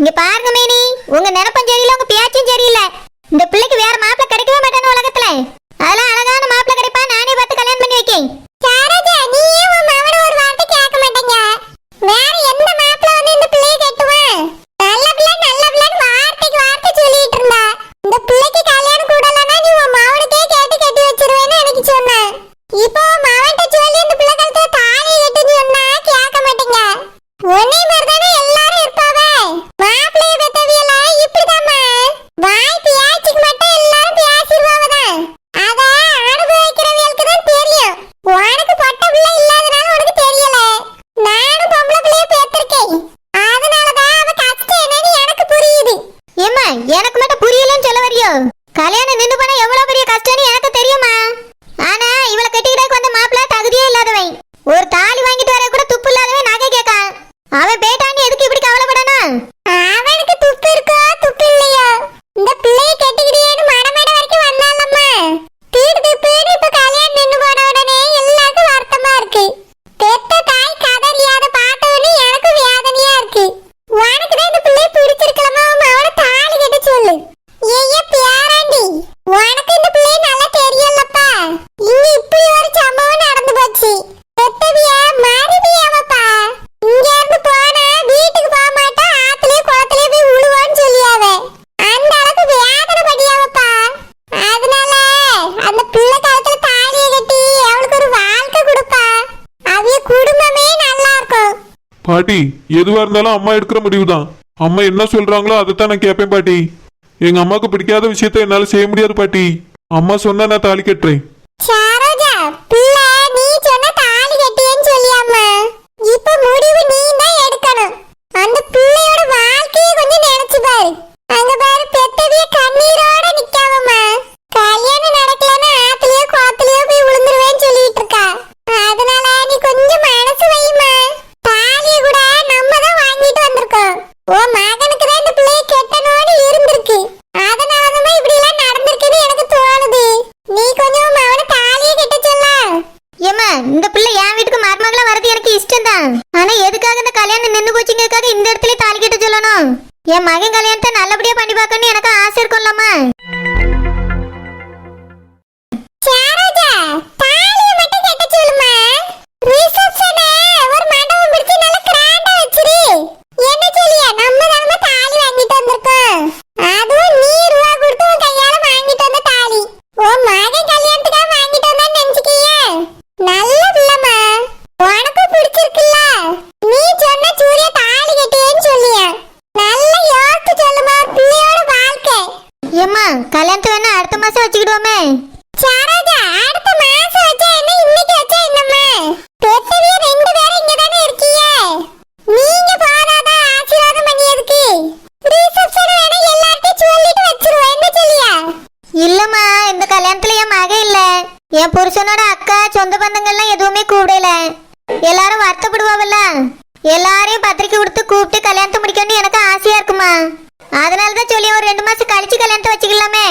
இங்க பாருங்க மேனி. உங்க நினைப்பும் சரியில்லை உங்க பேச்சும் சரியில்லை. இந்த பிள்ளைக்கு வேற மாப்பிள்ளை கிடைக்கவே மாட்டான உலகத்துல அதெல்லாம் அழகான மாப்பிள்ளை கிடைப்பா நானே பார்த்து கல்யாணம் பண்ணி வைக்கேன் சாரஜா நீ ஏன் உன் மகனை ஒரு வார்த்தை கேட்க மாட்டேங்க வேற எந்த மாப்பிள்ளை வந்து இந்த பிள்ளையை கட்டுவான் நல்ல பிள்ளை நல்ல பிள்ளைன்னு வார்த்தைக்கு வார்த்தை சொல்லிட்டு இருந்தா இந்த பிள்ளைக்கு கல்யாணம் கூடலன்னா நீ உன் மகனுக்கே கேட்டு கட்டி வச்சிருவேன்னு எனக்கு சொன்னேன் இப்போ உன் மகன்கிட்ட சொல்லி இந்த பிள்ளை கழுத்துல தாலி கட்டுன்னு சொன்னா கேட்க மாட்டீங்க ஒன்னே மாதிரி தானே எல்லாரும் இருப்பாவே மாப்பிள்ளைய பெத்தவியல இப்படிதாம்மா வாய் பேச்சுக்கு மட்டும் எல்லாரும் பேசிடுவாவதான் அத அனுபவிக்கிறவங்களுக்கு தான் தெரியும் உனக்கு பொட்ட பிள்ளை இல்லாதனால உனக்கு தெரியல நானும் பொம்பளை பிள்ளைய பெத்திருக்கேன் அதனாலதான் அவ கஷ்டம் என்னன்னு எனக்கு புரியுது ஏம்மா எனக்கு மட்டும் புரியலன்னு சொல்ல வரியோ கல்யாணம் நின்னு போனா எவ்வளவு பெரிய கஷ்டம்னு எனக்கு தெரியுமா ஆனா இவளை கட்டிக்கிட்டே வந்த மாப்பிள்ள தகுதியே இல்லாதவன் ஒரு தாலி வாங்கிட்டு வர கூட துப்பு இல்லாதவன் நகை கேட்கான் அவன் பேட்டான்னு எதுக்கு இப்படி கவலைப்படணும் அவனுக்கு துப்பு இருக்கோ துப்பு இல்லையோ இந்த பிள்ளைய கட்டிக்கிட்டேன்னு மடமேட வரைக்கும் வந்தாலம்மா தீடு துப்புன்னு இப்ப கல்யாணம் நின்னு போன உடனே எல்லாருக்கும் வருத்தமா இருக்கு பெத்த தாய் கதறியாத பார்த்தவனே எனக்கு வேதனையா இருக்கு உனக்கு தான் இந்த பிள்ளைய பிடிச்சிருக்கலாமா அவனை தாலி கட்ட சொல்லு ஐயா பேராண்டி உனக்கு இந்த பிள்ளைய நல்லா தெரியலப்பா இங்க இப்படி ஒரு சம்பவம் நடந்து போச்சு பெத்தவிய மறுபியாவப்பா இங்க இருந்து போனா வீட்டுக்கு போக மாட்டா ஆத்துலயே குளத்துலயே போய் உழுவான்னு சொல்லியாவ அந்த அளவுக்கு வேதனை படியாவப்பா அதனால அந்த பிள்ளை கழுத்துல தாலியை கட்டி அவளுக்கு ஒரு வாழ்க்கை கொடுப்பா அவிய குடும்பமே நல்லா இருக்கும் பாட்டி எதுவா இருந்தாலும் அம்மா எடுக்கிற முடிவு தான் அம்மா என்ன சொல்றாங்களோ அதைத்தான் நான் கேட்பேன் பாட்டி. எங்க அம்மாவுக்கு பிடிக்காத விஷயத்த என்னால செய்ய முடியாது பாட்டி. அம்மா சொன்னா நான் தாலி கட்டுறேன் சரோஜா பிள்ளை நீ சொன்ன தாலி கட்டியேன்னு சொல்லியாம்மா இப்ப முடிவு நீ தான் எடுக்கணும் அந்த பிள்ளையோட வாழ்க்கையை கொஞ்சம் நினைச்சு பாரு அங்க பாரு பெத்தவிய கண்ணீரோட நிக்காமம்மா கல்யாணம் நடக்கலன்னா ஆத்துலயோ குளத்துலயோ போய் விழுந்துருவேன்னு சொல்லிட்டு இருக்கா அதனால நீ கொஞ்சம் மனசு வைமா தாலிய கூட நம்ம தான் வாங்கிட்டு வந்திருக்கோம் உன் மகனுக்கு தான் இந்த பிள்ளைய கெட்டணும்னு இருந்திருக்கு அதனாலதான் இப்படி எல்லாம் நடந்திருக்குன்னு எனக்கு தோணுது நீ கொஞ்சம் உன் மகனை தாலியை கட்ட சொல்ல ஏமா இந்த பிள்ளை என் வீட்டுக்கு மருமகளா வரது எனக்கு இஷ்டம் தான் ஆனா எதுக்காக இந்த கல்யாணம் நின்னு போச்சுங்கிறதுக்காக இந்த இடத்துல தாலி கட்ட சொல்லணும்? என் மகன் கல்யாணத்தை நல்லபடியா பண்ணி பார்க்கணும்னு என் புருஷனோட அக்கா சொந்த பந்தங்கள்லாம் எதுவுமே கூப்பிடல. எல்லாரும் வருத்தப்படுவாவில்ல. எல்லாரையும் பத்திரிக்கை கொடுத்து கூப்பிட்டு கல்யாணத்தை முடிக்கணும்னு எனக்கு ஆசையா இருக்குமா? அதனால தான் சொல்லி ஒரு ரெண்டு மாசம் கழிச்சு கல்யாணத்தை வச்சுக்கலாமே.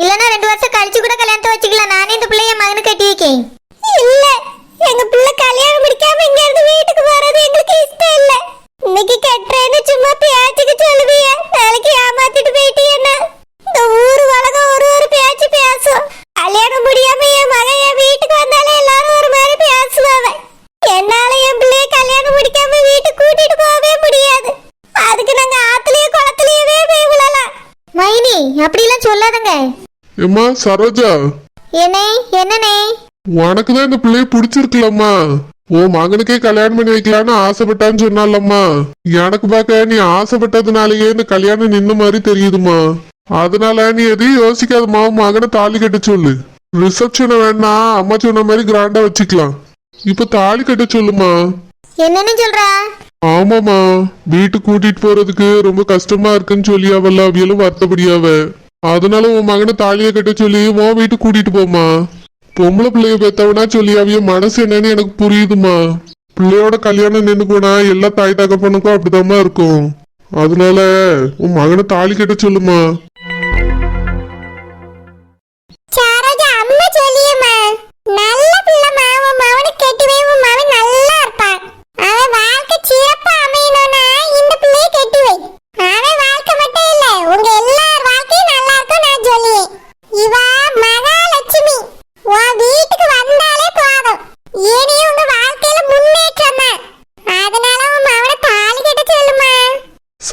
இல்லைன்னா ரெண்டு வருஷம் கழிச்சு கூட கல்யாணத்தை வச்சுக்கலாம். நானே இந்த பிள்ளைய மகனு கட்டி வைக்கேன். இல்ல எங்க பிள்ளை கல்யாணம் முடிக்காம இங்க இருந்து வீட்டுக்கு போறது எங்களுக்கு இஷ்டம் இல்ல. இன்னைக்கு கட்டுறேன்னு சும்மா பேச்சுக்கு சொல்லுவிய. நாளைக்கு ஏமாத்திட்டு போயிட்டீங்கன்னா இந்த ஊர் வள ஒரு ஒரு பேச்சு பேசும் கல்யாணம் முடியாம என் மகன் என் வீட்டுக்கு வந்தாலே எல்லாரும் ஒரு மாதிரி பேசுவாங்க என்னால என் பிள்ளைய கல்யாணம் முடிக்காம வீட்டுக்கு கூட்டிட்டு போகவே முடியாது அதுக்கு நாங்க ஆத்துலயே குளத்துலயே போய் விழலாம் மைனி ஏம்மா சரோஜா? என்னே என்னனே? உனக்கு தான் இந்த பிள்ளைய பிடிச்சிருக்கலம்மா. உன் மகனுக்கே கல்யாணம் பண்ணி வைக்கலான்னு ஆசைப்பட்டான்னு சொன்னாலம்மா. எனக்கு பார்க்க நீ ஆசைப்பட்டதுனாலயே இந்த கல்யாணம் நின்ன மாதிரி தெரியுதுமா அதனால நீ எதையும் யோசிக்காதம்மா மகனை தாலி கட்ட சொல்லு. ரிசப்ஷனை வேணா அம்மா சொன்ன மாதிரி கிராண்டா வச்சுக்கலாம். இப்ப தாலி கட்ட சொல்லுமா என்னன்னு சொல்றா? ஆமாமா வீட்டுக்கு கூட்டிட்டு போறதுக்கு ரொம்ப கஷ்டமா இருக்குன்னு சொல்லி அவள் அவியலும் வருத்தப்படியாவ அதனால உன் மகனை தாலியை கட்ட சொல்லி உன் வீட்டுக்கு கூட்டிட்டு போமா பொம்பளை பிள்ளைய பெத்தவனா சொல்லி அவிய மனசு என்னன்னு எனக்கு புரியுதுமா பிள்ளையோட கல்யாணம் நின்று போனா எல்லா தாய் தகப்பனுக்கும் அப்படிதாம்மா இருக்கும். அதனால உன் மகனை தாலி கட்ட சொல்லுமா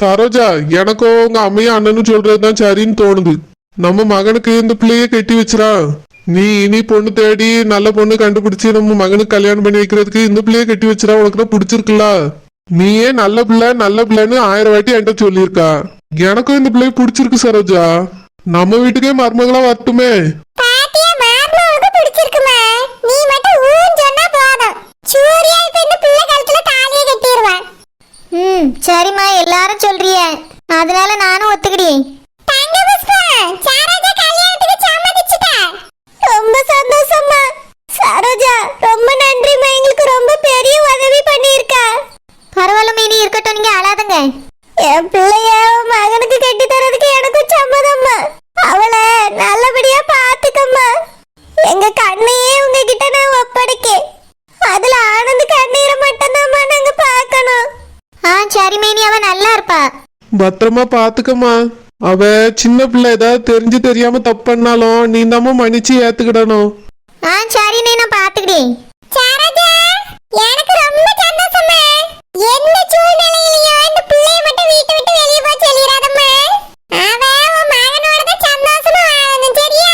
சரோஜா எனக்கும் உங்க அம்மையும் அண்ணனும் சொல்றதுதான் சரின்னு தோணுது. நம்ம மகனுக்கு இந்த பிள்ளைய கட்டி வச்சிரா நீ இனி பொண்ணு தேடி நல்ல பொண்ணு கண்டுபிடிச்சு நம்ம மகனுக்கு கல்யாணம் பண்ணி வைக்கிறதுக்கு இந்த பிள்ளைய கட்டி வச்சிரா உனக்கு தான் பிடிச்சிருக்குல்ல? நீயே நல்ல பிள்ளை நல்ல பிள்ளைன்னு ஆயிரம் வாட்டி என்கிட்ட சொல்லியிருக்கா. எனக்கும் இந்த பிள்ளைய பிடிச்சிருக்கு சரோஜா. நம்ம வீட்டுக்கே மருமகளா வரட்டுமே. நீ மட்டும் ஊன் சொன்னா போதும். சூர்யா இப்ப இந்த பிள்ளை கழுத்துல ம் சரிம்மா எல்லாரும் சொல்றிய. அதனால நானும் ஒத்துக்கிட்டேன் தங்க புஷ்பா சரோஜா கல்யாணத்துக்கு சம்மதிச்சிட்டா ரொம்ப சந்தோஷம்மா சரோஜா ரொம்ப நன்றிம்மா எங்களுக்கு ரொம்ப பெரிய உதவி பண்ணியிருக்கா பரவாயில்ல மீனி இருக்கட்டும் நீங்க அழாதுங்க என் பிள்ளைய உன் மகனுக்கு கட்டி தரதுக்கு எனக்கும் சம்மதம்மா அவளை நல்லபடியா பாத்துக்கம்மா எங்க கண்ணையே உங்ககிட்ட நான் ஒப்படைக்கேன் அதுல ஆனந்த் கண்ணீரை மட்டும்தாம்மா நாங்க பார்க்கணும் ஆ சரி மேனி அவ நல்லா இருப்பா பத்திரமா பாத்துக்கம்மா. அவ சின்ன பிள்ளை ஏதாவது தெரிஞ்சு தெரியாம தப்பு பண்ணாலும் நீ தாம்மா மன்னிச்சு ஏத்துக்கிடணும். ஆ சரி நான் பாத்துக்கிட்டேன் சரோஜா எனக்கு ரொம்ப சந்தோஷமா எந்த சூழ்நிலையிலயும் இந்த பிள்ளைய மட்டும் வீட்டு விட்டு வெளிய போய் சொல்லிடாதம்மா. அவ உன் மகனோட தான் சந்தோஷமா வாழணும் சரியா?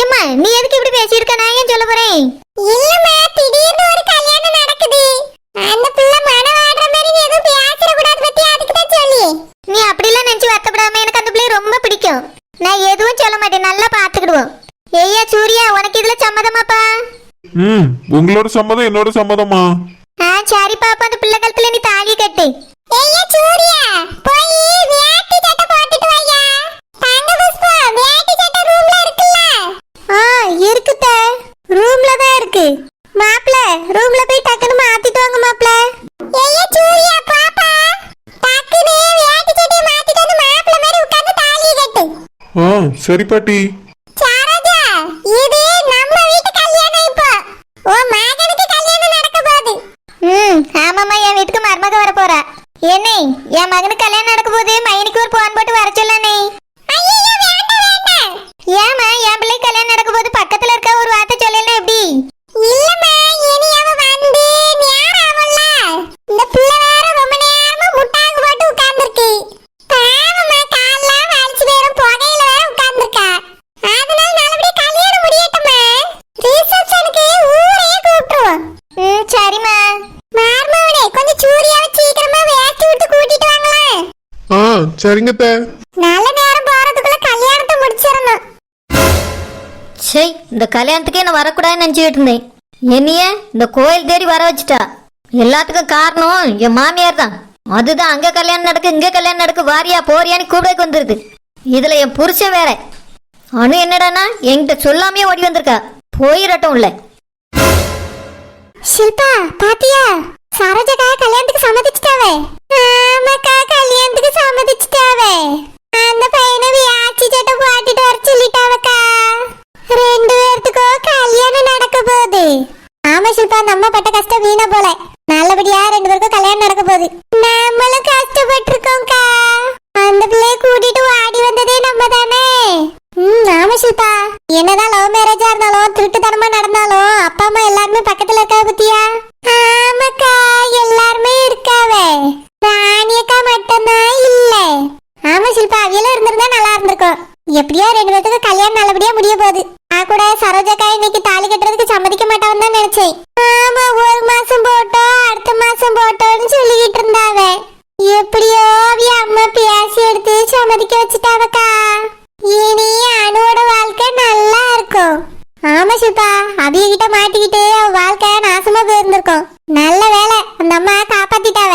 ஏம்மா நீ எதுக்கு இப்படி பேசியிருக்க? நான் ஏன் சொல்ல போறேன் இல்லம்மா திடீர்னு ஒரு கல்யாணம் நடக்குது அந்த பிள்ளை மனம் ஆடுற மாதிரி நீ எதுவும் பேசிட கூடாது பத்தி அதுக்கு தான் சொல்லி நீ அப்படிலாம் நினைச்சு வருத்தப்படாம எனக்கு அந்த பிள்ளைய ரொம்ப பிடிக்கும் நான் எதுவும் சொல்ல மாட்டேன் நல்லா பாத்துக்கிடுவோம் ஏய்யா சூர்யா உனக்கு இதுல சம்மதமாப்பா ம் உங்களோட சம்மதம் என்னோட சம்மதமா? ஆ சரிப்பா அப்ப அந்த பிள்ளை கழுத்துல நீ தாலி கட்டு. ஏய்யா சூர்யா போய் வேட்டி சட்டை போட்டுட்டு வாயா தங்க புஷ்பா வேட்டி சட்டை ரூம்ல இருக்குல்ல? ஆ இருக்குத ரூம்ல தான் இருக்கு. மாப்ள ரூம்ல போய் டக்குனு மாத்திட்டு வாங்க மாப்ள ஏய்யா சூர்யா பாப்பா. டக்குனு வேட்டி சட்டையை மாத்திட்டு வந்து மாப்ள மாதிரி உட்கார்ந்து தாலியை கட்டு. ஆ சரி பாட்டி சரோஜா இது நம்ம வீட்டு கல்யாணம் இப்போ உன் மகனுக்கு கல்யாணம் நடக்க போகுது ம் ஆமாம்மா என் வீட்டுக்கு மருமக வர போறா என்னே என் மகனுக்கு கல்யாணம் நடக்க போகுது மைனிக்கு ஒரு போன் போட்டு வர சொல்லனே ஏமா என் பிள்ளை கல்யாணம் நடக்க போது பக்கத்துல இருக்க ஒரு வார்த்தை சொல்லல எப்படி இல்லம்மா இனி அவ வந்து நேரம் ஆவல்ல இந்த பிள்ளை வேற ரொம்ப நேரமா முட்டாங்க போட்டு உட்கார்ந்திருக்கு பாவமா கால்லாம் வலிச்சு வேற புகையில வேற உட்கார்ந்திருக்கா அதனால நல்லபடியா கல்யாணம் முடியட்டுமா ரிசப்ஷனுக்கு ஊரையே கூப்பிட்டுருவோம் ம் சரிம்மா மார்மவனே கொஞ்சம் சூர்யாவை சீக்கிரமா வேஸ்ட் விட்டு கூட்டிட்டு வாங்களா ஆ சரிங்க தே நல்ல நேரம் போறதுக்குள்ள கல்யாணத்தை முடிச்சிடணும் சே இந்த கல்யாணத்துக்கே நான் வரக்கூடாதுன்னு நினச்சிக்கிட்டு இருந்தேன் என்னைய இந்த கோயில் தேடி வர வச்சுட்டா. எல்லாத்துக்கும் காரணம் என் மாமியார் தான் அதுதான் அங்கே கல்யாணம் நடக்கு இங்கே கல்யாணம் நடக்கு வாரியா போறியான்னு கூப்பிடக்கு வந்துருது. இதில் என் புருஷன் வேற. அனு என்னடானா என்கிட்ட சொல்லாமையே ஓடி வந்திருக்கா. போயிடட்டும் உள்ள. ஷில்பா பாத்தியா? சரோஜக்கா கல்யாணத்துக்கு சம்மதிச்சிட்டாவே. ஆமாக்கா கல்யாணத்துக்கு சம்மதிச்சிட்டாவே. அந்த பையனை வியாச்சி சட்டை போட்டுட்டு வர சொல்லிட்டாவக்கா. ரெண்டு நடக்க போகுது? ஆமா ஷில்பா நம்ம பட்ட கஷ்டம் வீணா போல. நல்லபடியா ரெண்டு பேருக்கும் கல்யாணம் நடக்க போகுது. நம்மளும் கஷ்டப்பட்டிருக்கோம்க்கா. அந்த பிள்ளைய கூட்டிட்டு வாடி வந்ததே நம்ம தானே ம் ஆமா ஷில்பா. என்னதான் லவ் மேரேஜா இருந்தாலும் திருட்டுத்தனமா நடந்தாலும் அப்பா அம்மா எல்லாருமே பக்கத்துல இருக்கா பத்தியா ஆமாக்கா எல்லாருமே இருக்காவே. ராணியக்கா மட்டும்தான் இல்ல. ஆமா ஷில்பா அவியலும் இருந்திருந்தா நல்லா இருந்திருக்கும். எப்படியோ ரெண்டு பேத்துக்கு கல்யாணம் நல்லபடியா முடிய போகுது. நான் கூட சரோஜாக்கா இன்னைக்கு தாலி கட்டுறதுக்கு சம்மதிக்க மாட்டான்னு தான் நினைச்சேன். ஆமா ஒரு மாசம் போட்டோம் அடுத்த மாசம் போட்டோம்னு சொல்லிக்கிட்டு இருந்தாவே. எப்படியோ அவிய அம்மா பேசி எடுத்து சம்மதிக்க வச்சுட்டாவக்கா. இனி அணுவோட வாழ்க்கை நல்லா இருக்கும். ஆமா சிப்பா அவிய கிட்ட மாட்டிக்கிட்டு அவ வாழ்க்கை நாசமா போயிருந்திருக்கும். நல்ல வேலை அந்த அம்மா காப்பாத்திட்டாவ.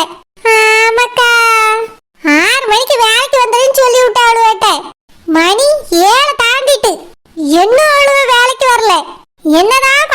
ஆமாக்கா. ஆறு மணிக்கு வேலைக்கு வந்துருன்னு சொல்லி விட்டா அழுவட்ட மணி ஏழு தாண்டிட்டு. என்ன என்னதான்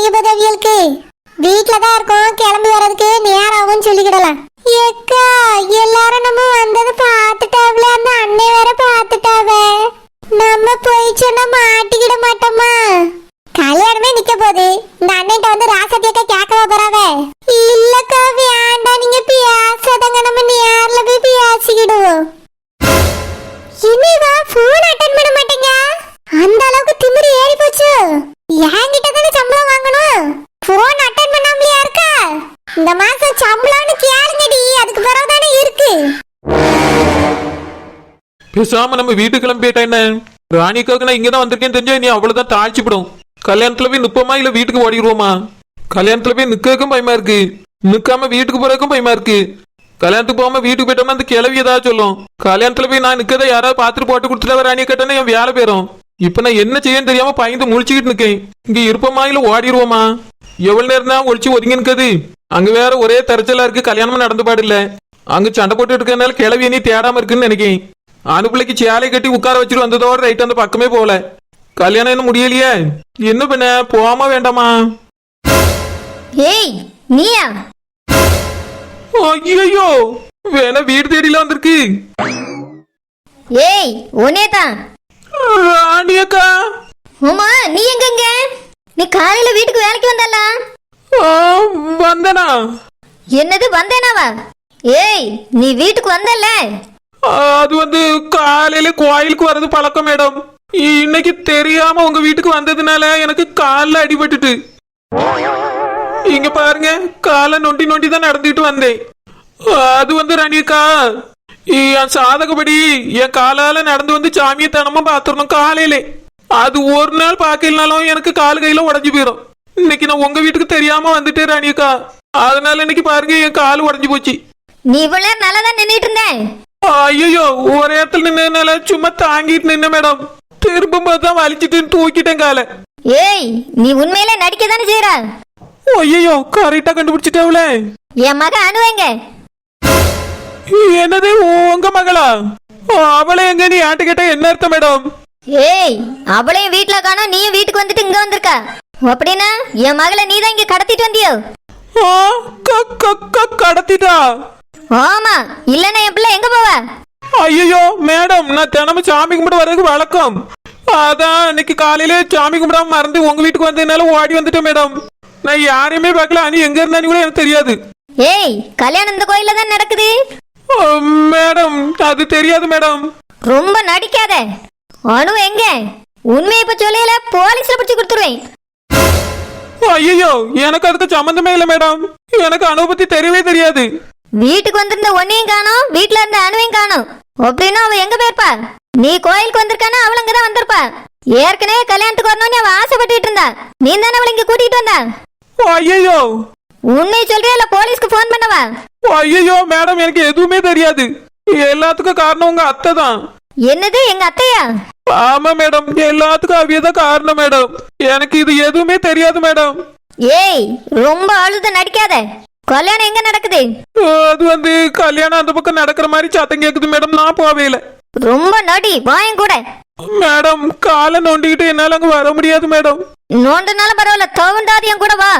करिए बदवियल के बीट लगा यार कौन कैलम பேசாம நம்ம வீட்டுக்கு கிளம்பி போயிட்டா என்ன? ராணிக்காவுக்கு நான் இங்கதான் வந்திருக்கேன்னு தெரிஞ்சா நீ அவ்வளவுதான் தாழ்ச்சிப்படும். கல்யாணத்துல போய் நிப்போமா இல்ல வீட்டுக்கு ஓடிடுவோமா? கல்யாணத்துல போய் நிக்கிறதுக்கும் பயமா இருக்கு. நிக்காம வீட்டுக்கு போறதுக்கும் பயமா இருக்கு. கல்யாணத்துக்கு போகாம வீட்டுக்கு போயிட்டோம்னா அந்த கிளவி ஏதாவது சொல்லும். கல்யாணத்துல போய் நான் நிக்கதை யாராவது பார்த்துட்டு போட்டு கொடுத்துட்டா ராணி கேட்டேன்னா என் வேலை போயிடும் இப்ப நான் என்ன செய்யன்னு தெரியாம பயந்து முழிச்சுக்கிட்டு நிக்கேன். இங்க இருப்போமா இல்ல ஓடிடுவோமா? எவ்வளவு நேரம் தான் ஒழிச்சு ஒதுங்கி நிக்குது அங்க வேற ஒரே தரச்சலா இருக்கு. கல்யாணமும் நடந்து பாடில்ல அங்க சண்டை போட்டு இருக்கறனால கிளவி நீ தேடாம இருக்குன்னு நினைக்கேன். அனுப்பிள்ளைக்கு சேலை கட்டி உட்கார வச்சுட்டு வந்ததோட ரைட் அந்த பக்கமே போகல கல்யாணம் இன்னும் முடியலையே என்ன பண்ண போகாம வேண்டாமா ஏய் நீயா ஐயோ வேணா வீடு தேடில வந்திருக்கு ஏய் உன்னே தான் ராணி அக்கா உமா நீ எங்கங்க நீ காலையில வீட்டுக்கு வேலைக்கு வந்தல்ல வந்தனா என்னது வந்தேனாவா ஏய் நீ வீட்டுக்கு வந்தல்ல அது வந்து காலையில கோயிலுக்கு வர்றது பழக்கம் மேடம். இன்னைக்கு தெரியாம உங்க வீட்டுக்கு வந்ததுனால எனக்கு கால்ல அடிபட்டுட்டு. இங்க பாருங்க காலை நொண்டி நொண்டி தான் நடந்துட்டு வந்தேன். அது வந்து ரணியக்கா என் சாதகப்படி என் காலால நடந்து வந்து சாமியை தினமும் பாத்துடணும் காலையிலே. அது ஒரு நாள் பார்க்கலனாலும் எனக்கு கால் கையில உடஞ்சு போயிடும் இன்னைக்கு நான் உங்க வீட்டுக்கு தெரியாம வந்துட்டேன் ரணியக்கா அதனால இன்னைக்கு பாருங்க என் கால் உடஞ்சு போச்சு. நீ இவ்வளவு நல்லதான் நின்றுட்டு இருந்தேன். ஐயோ ஒரு இடத்துல நின்னதுனால சும்மா தாங்கிட்டு நின்ன மேடம் திரும்பும் போது தான் வலிச்சிட்டு தூக்கிட்டேன் காலை ஏய் நீ உண்மையிலே நடிக்க தானே செய்யற ஐயோ கரெக்டா கண்டுபிடிச்சிட்டாவுல என் மக அனுவங்க என்னது உங்க மகளா அவளை எங்க நீ ஆட்டு கேட்டா என்ன அர்த்தம் மேடம் ஏய் அவளையும் வீட்ல காணோம் நீயும் வீட்டுக்கு வந்துட்டு இங்க வந்திருக்க அப்படின்னா என் மகளை நீ தான் இங்க கடத்திட்டு வந்தியோ கடத்திட்டா ஆமா இல்லன்னா என் பிள்ளை எங்க போவ? ஐயோ மேடம் நான் தினமும் சாமி கும்பிட்டு வர்றதுக்கு வழக்கம். அதான் இன்னைக்கு காலையில சாமி கும்பிடாம மறந்து உங்க வீட்டுக்கு வந்ததுனால ஓடி வந்துட்டேன் மேடம். நான் யாரையுமே பார்க்கல அனி எங்க இருந்தான்னு கூட எனக்கு தெரியாது. ஏய் கல்யாணம் இந்த கோயில்ல தான் நடக்குது. மேடம் அது தெரியாது மேடம். ரொம்ப நடிக்காத. அனு எங்க? உண்மையை இப்ப சொல்லல போலீஸ்ல பிடிச்சு கொடுத்துருவேன். ஐயோ எனக்கு அதுக்கு சம்மந்தமே இல்லை மேடம். எனக்கு அனுபவத்தி தெரியவே தெரியாது. வீட்டுக்கு வந்திருந்த ஒன்னையும் காணோம் வீட்ல இருந்த அணுவையும் காணோம். அப்படின்னா அவ எங்க போயிருப்பா? நீ கோயிலுக்கு வந்திருக்கானா அவள் அங்கதான் வந்திருப்பா. ஏற்கனவே கல்யாணத்துக்கு வரணும்னு அவ ஆசைப்பட்டுட்டு இருந்தா. நீ தானே அவளை இங்க கூட்டிட்டு வந்தா? ஐயோ உண்மை சொல்றியா இல்ல போலீஸ்க்கு போன் பண்ணவா? ஐயோ மேடம் எனக்கு எதுவுமே தெரியாது. எல்லாத்துக்கும் காரணம் உங்க அத்தை தான். என்னது எங்க அத்தையா? ஆமா மேடம் எல்லாத்துக்கும் அவியதான் காரணம் மேடம் எனக்கு இது எதுவுமே தெரியாது மேடம் ஏய் ரொம்ப அழுத நடிக்காத. கல்யாணம் எங்க நடக்குது? அது வந்து கல்யாணம் அந்த பக்கம் நடக்கிற மாதிரி சத்தம் கேக்குது மேடம். நான் போவே இல்லை. ரொம்ப நடி வாயம் கூட. மேடம் காலை நோண்டிக்கிட்டு என்னால அங்க வர முடியாது மேடம். நோண்டுனாலும் பரவாயில்ல தவண்டாது என் கூட வா.